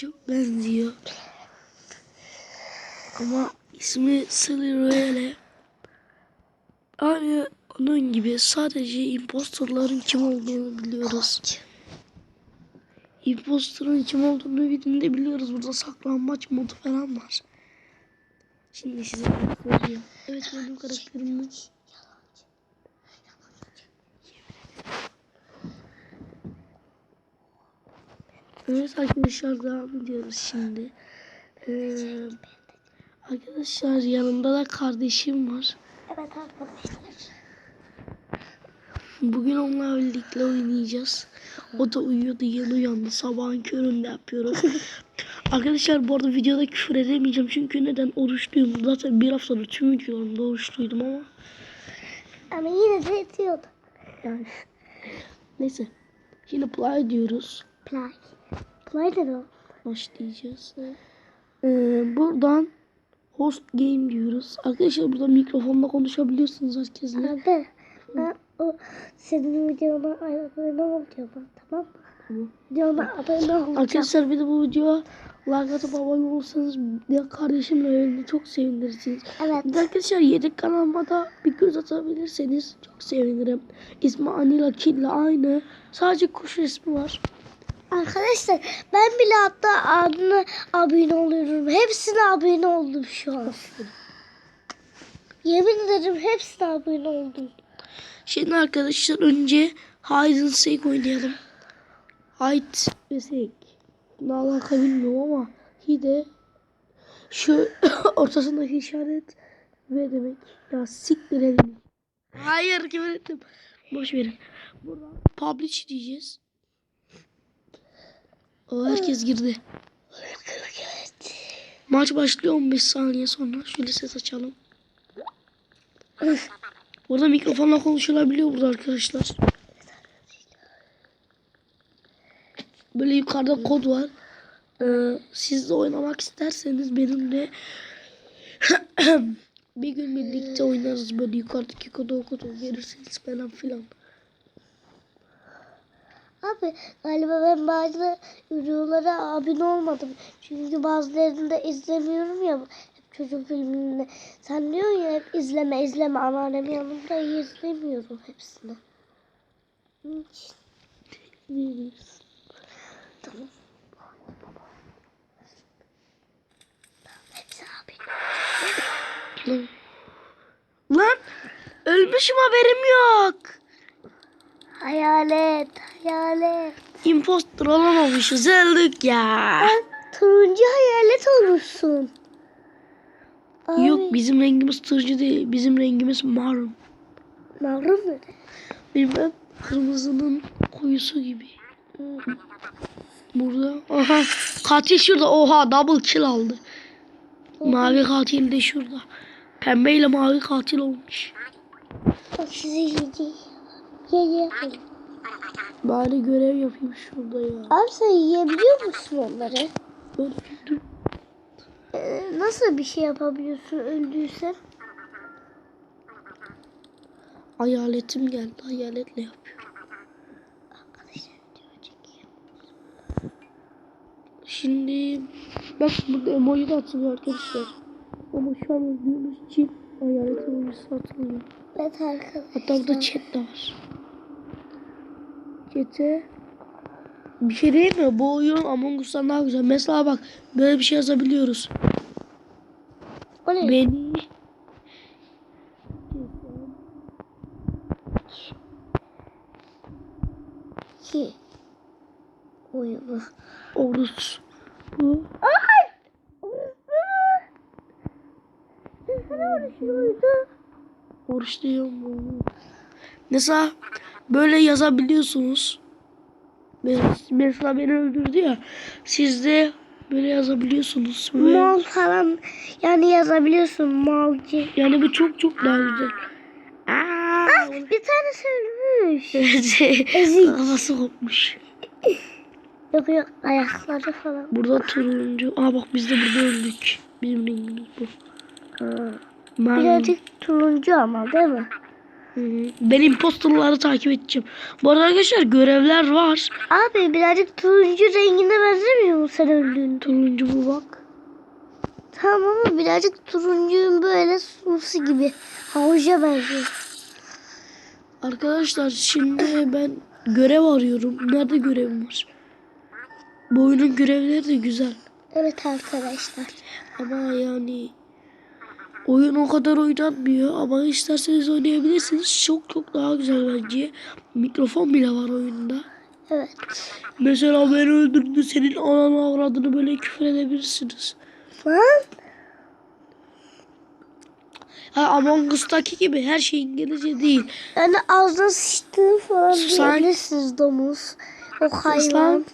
çok benziyor. Ama ismi Silly Royale. Aynı onun gibi sadece impostorların kim olduğunu biliyoruz. Impostorun kim olduğunu de biliyoruz. Burada saklanmaç modu falan var. Şimdi size göstereceğim. Evet benim karakterim Evet arkadaşlar devam ediyoruz şimdi. Ee, arkadaşlar yanımda da kardeşim var. Evet arkadaşlar. Bugün onunla birlikte oynayacağız. O da uyuyordu yeni uyandı. Sabahın köründe yapıyoruz. arkadaşlar bu arada videoda küfür edemeyeceğim. Çünkü neden oruçluyum. Zaten bir haftadır tüm videolarımda oruçluydum ama. Ama yine de yetiyordu. Yani. Neyse. Şimdi play diyoruz. Play. De o. başlayacağız. Ee, buradan host game diyoruz. Arkadaşlar burada mikrofonla konuşabiliyorsunuz herkesle. Abi. Ben o senin videona abone ol diyorum. Tamam mı? Tamam. Videona abone olacağım. Arkadaşlar bir de bu videoya like atıp abone olursanız ya kardeşimle beni çok sevinirsiniz. Evet. Bir de arkadaşlar yedek kanalıma da bir göz atabilirseniz çok sevinirim. İsmi Anila Kid'le aynı. Sadece kuş resmi var. Arkadaşlar ben bile hatta abime abone oluyorum. Hepsine abone oldum şu an. Yemin ederim hepsine abone oldum. Şimdi arkadaşlar önce Hide and Seek oynayalım. Hide ve Seek. Ne alaka bilmiyorum ama Hide şu ortasındaki işaret ve demek. Ya siktir edin. Hayır küfür ettim. Boş verin. Buradan publish diyeceğiz. O herkes girdi. Maç başlıyor 15 saniye sonra. Şöyle ses açalım. Burada mikrofonla konuşulabiliyor burada arkadaşlar. Böyle yukarıda kod var. Ee, siz de oynamak isterseniz benimle bir gün birlikte oynarız böyle yukarıdaki kodu okudum verirseniz falan filan. Abi galiba ben bazı videolara abone olmadım. Çünkü bazılarını da izlemiyorum ya. Hep çocuk filminde. Sen diyorsun ya hep izleme izleme anneannem yanımda izlemiyorum hepsini. Hiç. Tamam. Hepsi. Lan. Lan ölmüşüm haberim yok. Hayalet, hayalet. Imposter olamamışız öldük ya. Sen turuncu hayalet olmuşsun. Abi, Yok bizim rengimiz turuncu değil. Bizim rengimiz marum. Navrum ne? Bilmem kırmızının koyusu gibi. Burada. Aha. Katil şurada. Oha double kill aldı. Mavi katil de şurada. Pembe ile mavi katil olmuş. Bak sizi yiyeceğim. Ye ye. Bari görev yapayım şurada ya. Abi sen yiyebiliyor musun onları? Dur. Ee, nasıl bir şey yapabiliyorsun öldüysen? Hayaletim geldi. Hayaletle çekeyim. Şimdi bak burada emoji de atılıyor arkadaşlar. Ama şu an öldüğümüz için hayalet emojisi atılıyor. Evet arkadaşlar. Hatta burada chat de var. Chat'e bir şey değil mi? Bu oyun Among Us'tan daha güzel. Mesela bak böyle bir şey yazabiliyoruz. O ne? Beni Ki. Oyunu. oruç. Bu Ay! Sen uğraşıyordu. oruç diyorum bu. Mesela böyle yazabiliyorsunuz. Mes- Mesela beni öldürdü ya. Siz de böyle yazabiliyorsunuz. Ve Mal falan yani yazabiliyorsun malcı. yani bu çok çok daha güzel. Aa, Ah bir tanesi ölmüş. Ezik. Kafası kopmuş. Yok yok ayakları falan. Burada turuncu. Aa bak biz de burada öldük. Bizim rengimiz bu. Mavi. Birazcık turuncu ama değil mi? Ben imposterları takip edeceğim. Bu arada arkadaşlar görevler var. Abi birazcık turuncu rengine benzemiyor mu sen öldüğünde? Turuncu bu bak. Tamam ama birazcık turuncunun böyle sumsu gibi. Havuca benziyor. Arkadaşlar şimdi ben görev arıyorum. Nerede görevim var? Bu oyunun görevleri de güzel. Evet arkadaşlar. Ama yani oyun o kadar oynanmıyor ama isterseniz oynayabilirsiniz. Çok çok daha güzel bence. Mikrofon bile var oyunda. Evet. Mesela beni öldürdü senin ananı avradını böyle küfür edebilirsiniz. Lan. Ha Among Us'taki gibi her şey İngilizce değil. Yani ağzına sıçtığı falan Sen- diyebilirsiniz domuz. O hayvan.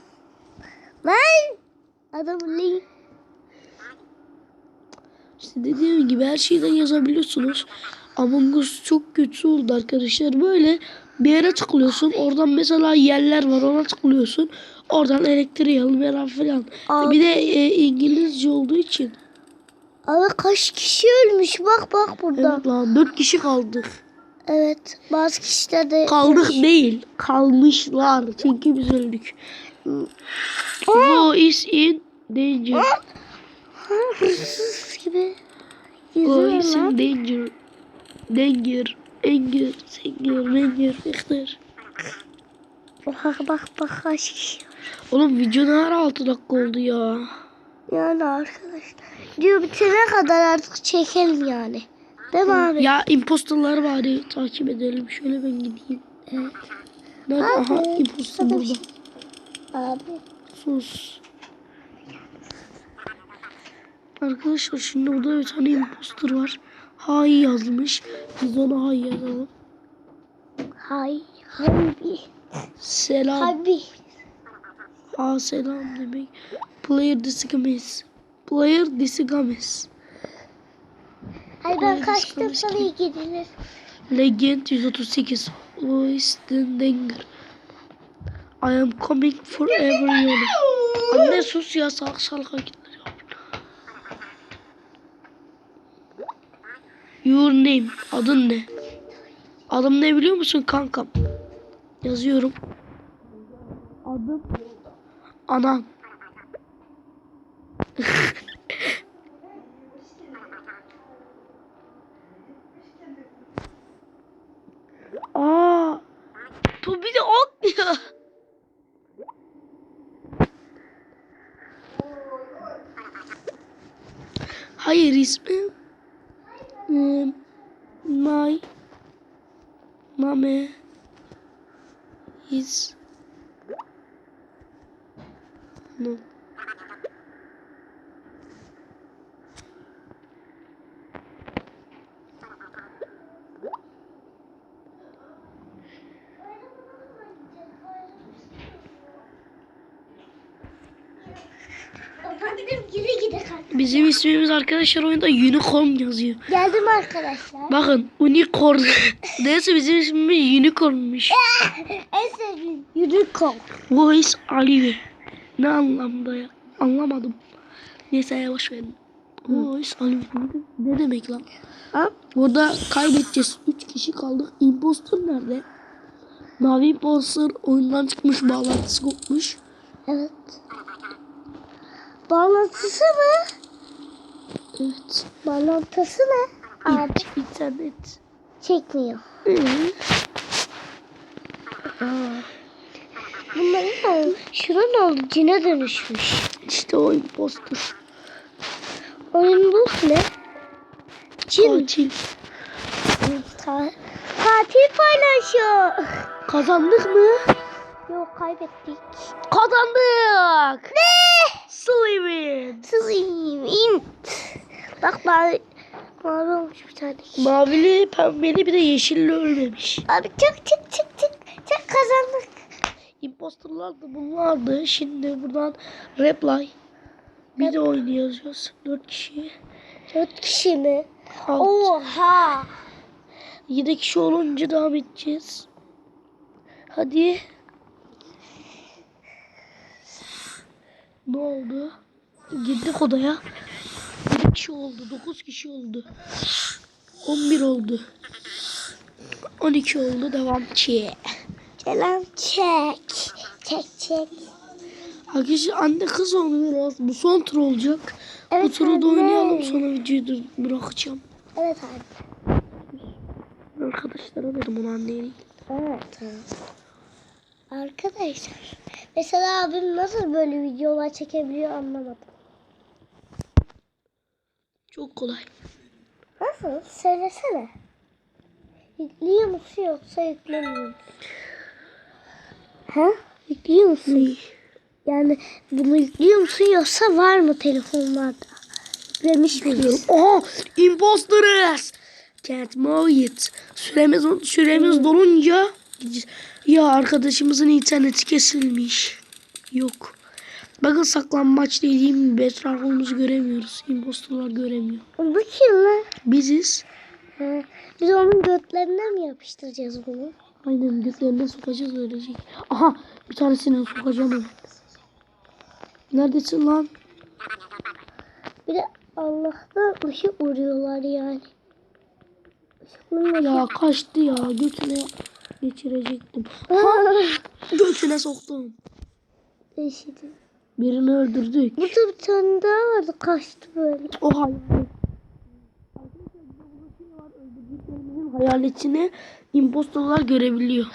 lan. Adam li. İşte dediğim gibi her şeyden yazabiliyorsunuz. Among Us çok kötü oldu arkadaşlar. Böyle bir yere tıklıyorsun. Oradan mesela yerler var ona tıklıyorsun. Oradan elektriği al falan filan. Abi. Bir de e, İngilizce olduğu için. Abi kaç kişi ölmüş bak bak burada. Evet lan 4 kişi kaldık. Evet. Bazı kişiler de Kaldık değil. Kalmışlar. Çünkü biz öldük. Who is in danger? Gibi. Who is Yüzüyorlar. in danger? Danger. Anger. Singer. Ranger. Richter. Bak bak bak kişi. Oğlum video ne ara 6 dakika oldu ya. Yani arkadaşlar. Diyor bitirene kadar artık çekelim yani. Değil mi abi? Ya imposterlar bari takip edelim. Şöyle ben gideyim. Evet. Nerede? Abi, Aha imposter burada. şey- Abi. Sus. Arkadaşlar şimdi burada bir tane imposter var. Hay yazmış. Biz ona hay yazalım. Hay. Haybi. Selam. Haybi. Ha selam demek. Player disgames. Player disgames. Hay ben kaçtım sana iyi gidilir. Legend 138. Louis Danger. I am coming forever yolu. Anne sus ya salak salak hareketler Your name. Adın ne? Adım ne biliyor musun kankam? Yazıyorum. Adım Anam. Aa. Bu bir de ok diyor. Hayır ismim. My mommy is no. Thank you. Bizim ismimiz arkadaşlar oyunda unicorn yazıyor. Geldim arkadaşlar. Bakın unicorn. Neyse bizim ismimiz unicornmuş. en sevdiğim unicorn. Voice Alive. Ne anlamda ya? Anlamadım. Neyse yavaş verin. Voice Alive. Ne, ne demek lan? Ha? Burada kaybedeceğiz. 3 kişi kaldık. Imposter nerede? Mavi imposter oyundan çıkmış bağlantısı kopmuş. Evet. Bağlantısı mı? Evet. Bağlantısı ne? Abi İnt- internet. çekmiyor. Ee, Bunlar ne? Şuna ne oldu? Cine dönüşmüş. işte o imposter. Oyun bu ne? Cin. Katil. Ta- Katil paylaşıyor. Kazandık mı? Yok kaybettik. Kazandık. Ne? Sızayım. int. Bak mavi, mavi olmuş bir tane. Mavili, pembeli bir de yeşilli ölmemiş. Abi çık çık çık çık. Çık kazandık. Imposterlar da bunlardı. Şimdi buradan reply. Bir de oyunu yazıyoruz. Dört kişi. Dört kişi mi? Alt. Oha. Yedi kişi olunca devam edeceğiz. Hadi. Ne oldu? Girdik odaya. Yedi kişi oldu. Dokuz kişi oldu. On bir oldu. 12 oldu devam ki. Selam çek. Çek çek. Arkadaşlar anne kız oynuyoruz. Bu son tur olacak. Bu Evet, turu da oynayalım sonra videoyu bırakacağım. Evet anne. Arkadaşlara dedim onu anne değil. Evet tamam. Arkadaşlar. Mesela abim nasıl böyle videolar çekebiliyor anlamadım. Çok kolay. Nasıl? Söylesene. Yüklüyor musun yoksa yüklemiyor musun? Ha? Yüklüyor musun? Yani bunu yüklüyor musun yoksa var mı telefonlarda? Yüklemiş miyiz? Oha! Imposters! Can't move it. Süremiz, süremiz dolunca gideceğiz. Ya arkadaşımızın interneti kesilmiş. Yok. Bakın saklanmaç dediğim gibi etrafımızı göremiyoruz. Imposterlar göremiyor. Bu kim lan? Biziz. Ha, Biz onun götlerine mi yapıştıracağız bunu? Aynen göklerine sokacağız ölecek. Aha bir tanesini sokacağım onu. Neredesin lan? Bir de Allah'tan ışık vuruyorlar yani. Işıklı Ya kaçtı ya götüne geçirecektim. Götüne soktum. eşidim. Birini öldürdük. Burada bir tane daha vardı kaçtı böyle. O hayalet. Hayaletini impostorlar görebiliyor.